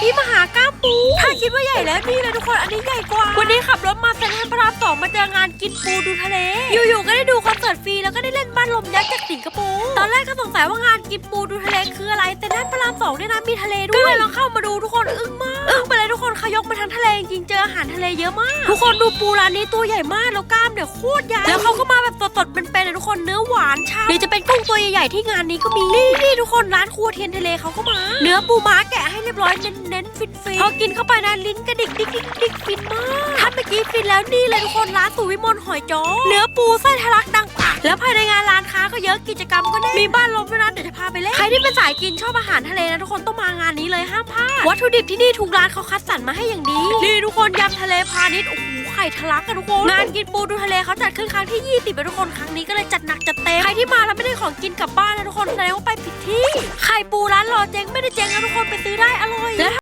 พี่มาหาก้ามปู ถ้าคิดว่าใหญ่แล้วนี่เลยทุกคน อันนี้ใหญ่กว่า วันนี้ขับรถมาเซ็นทรัลพระรามสองมาเจองานกินปูดูทะเล อยู่ๆ ก็ได้ดูคอนเสิร์ตฟรีแล้วก็ได้เล่นบ้านลมยักษ์จากสิงคโปร์ ตอนแรกก็สงสัยว่างานกินปูดูทะเลคืออะไรเซ็นทรัลพระรามสองเนี่ยนะมีทะเลด้วย ก็เลยลองเข้ามาดูทุกคนอึ้งมาก อึ้งไปเลยทุกคนเขายกมาทั้งทะเลจริงๆเจออาหารทะเลเยอะมาก ทุกคนดูปูร้านนี้ตัวใหญ่มากแล้วกล้ามเนี่ยโคตรใหญ่ แล้วเขาก็มาแบบสดๆเป็นๆเลยทุก คนเนื้อหวานฉ่ำหรือจะเป็นกุ้งตัวใหญ่ๆที่งานนี้ก็มีนี่นี่ทุกคนร้านครัวเทียนทะเลเขาก็มา เนื้อปูม้าแกะให้เรียบร้อยเน้นๆฟินๆพอกินเข้าไปนะลิ้นกระดิกดิกดิกดิกฟินมากถ้าเมื่อกี้ฟินแล้วนี่เลยทุกคนร้านสุวิมลหอยจ้อเนื้อปูไส้ทะลักดังปากแล้วภายในงานร้านค้าก็เยอะกิจกรรมก็แน่นมีบ้านลมด้วยนะเดี๋ยวจะพาไปเล่นใครที่เป็นสายกินชอบอาหารทะเลนะทุกคนต้องมางานนี้เลยห้ามพลาดวัตถุดิบที่นี่ทุกร้านเขาคัดสรรมาให้อย่างดีนี่ทุกคนยำทะเลพาณิชย์โอ้โหไข่ทะลักกันทุกคนงานกินปูดูทะเลเขาจัด ขึ้นครั้งที่ 20ไปทุกคนครั้งนี้ก็เลยจัดหนักจัดเต็มใครที่มาแล้วไม่ได้ของกินกลับบ้านนะทุกคนแสดงว่าไปผิดที่ไข่ปูร้านรอเจ๊งไม่ได้เจ๊งนะทุกคนไปซื้อะ